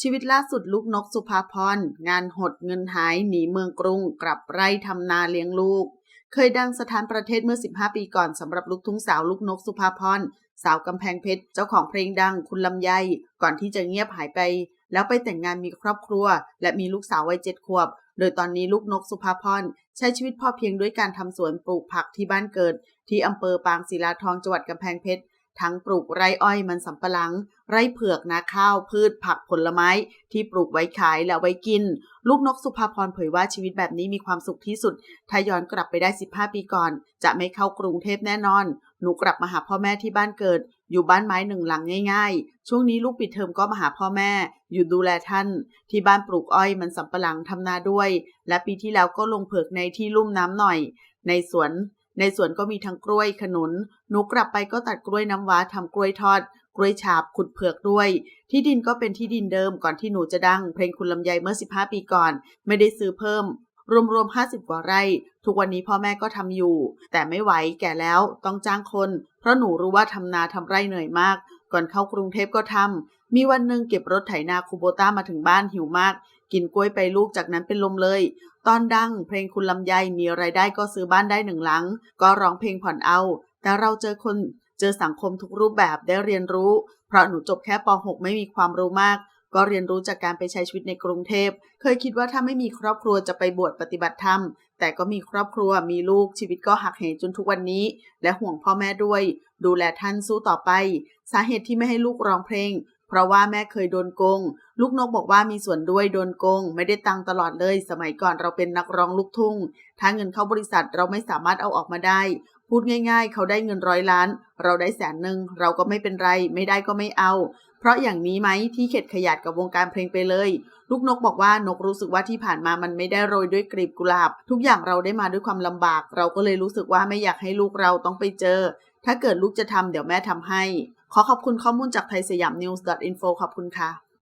ชีวิตล่าสุดลูกนกสุภาพร งานหดเงินหายหนีเมืองกรุง กลับไร่ทำนาเลี้ยงลูก เคยดังสถานประเทศเมื่อ 15 ปีก่อนสำหรับลูกทุ่งสาวลูกนกสุภาพร สาวกำแพงเพชร เจ้าของเพลงดังคุณลำไย ก่อนที่จะเงียบหายไป แล้วไปแต่งงานมีครอบครัว และมีลูกสาววัยเจ็ดขวบ โดยตอนนี้ลูกนกสุภาพร ใช้ชีวิตพอเพียงด้วยการทำสวนปลูกผักที่บ้านเกิด ที่อำเภอปางศิลาทองจังหวัดกำแพงเพชร ทั้งปลูกไร่อ้อยมันสำปะหลัง ไร่เผือกนาข้าวพืชผักผลไม้ ที่ปลูกไว้ขายและไว้กิน ลูกนกสุภาพรเผยว่าชีวิตแบบนี้มีความสุขที่สุด ถ้าย้อนกลับไปได้ 15 ปีก่อน จะไม่เข้ากรุงเทพแน่นอน หนูกลับมาหาพ่อแม่ที่บ้านเกิด อยู่บ้านไม้หนึ่งหลังง่าย ๆ ช่วงนี้ลูกปิดเทอมก็มาหาพ่อแม่ อยู่ดูแลท่าน ที่บ้านปลูกอ้อยมันสำปะหลังทำนาด้วย และปีที่แล้วก็ลงเผือกในที่ลุ่มน้ำหน่อย ในสวน ในสวนก็มีทั้งกล้วยขนุน หนูกลับไปก็ตัดกล้วยน้ำว้าทำกล้วยทอด กล้วยฉาบขุดเผือกด้วย ที่ดินก็เป็นที่ดินเดิมก่อนที่หนูจะดัง เพลงคุณลำไยเมื่อ 15 ปีก่อน ไม่ได้ซื้อเพิ่ม รวมๆ 50 กว่าไร่ ทุกวันนี้พ่อแม่ก็ทำอยู่ แต่ไม่ไหวแก่แล้วต้องจ้างคน เพราะหนูรู้ว่าทำนาทำไร่เหนื่อยมาก ก่อนเข้ากรุงเทพก็ทำมีวันหนึ่งเก็บรถไถนาคูโบต้ามาถึงบ้านหิวมาก กินกล้วยไปลูกจากนั้นเป็นลมเลย ตอนดังเพลงคุณลำไยมีไรายได้ก็ซื้อบ้านได้หนึ่งหลัง ก็ร้องเพลงผ่อนเอา แต่เราเจอคนเจอสังคมทุกรูปแบบได้เรียนรู้ เพราะหนูจบแค่ป .6 ไม่มีความรู้มาก ก็เรียนรู้จากการไปใช้ชีวิตในกรุงเทพ เคยคิดว่าถ้าไม่มีครอบครัวจะไปบวชปฏิบัติธรรม แต่ก็มีครอบครัวมีลูกชีวิตก็หักเหจนทุกวันนี้ และห่วงพ่อแม่ด้วย ดูแลท่านสู้ต่อไป สาเหตุที่ไม่ให้ลูกร้องเพลง เพราะว่าแม่เคยโดนโกง ลูกนกบอกว่ามีส่วนด้วยโดนโกง ไม่ได้ตังตลอดเลย สมัยก่อนเราเป็นนักร้องลูกทุ่ง ถ้าเงินเข้าบริษัทเราไม่สามารถเอาออกมาได้ พูดง่าย ๆ เขาได้เงินร้อยล้าน เราได้แสนหนึ่งเราก็ไม่เป็นไร ไม่ได้ก็ไม่เอา เพราะอย่างนี้ไหมที่เข็ดขยาดกับวงการเพลงไปเลย ลูกนกบอกว่านกรู้สึกว่าที่ผ่านมามันไม่ได้โรยด้วยกลีบกุหลาบ ทุกอย่างเราได้มาด้วยความลำบาก เราก็เลยรู้สึกว่าไม่อยากให้ลูกเราต้องไปเจอ ถ้าเกิดลูกจะทำเดี๋ยวแม่ทำให้ ขอขอบคุณข้อมูลจากไทยสยามนิวส์ .info ขอบคุณค่ะ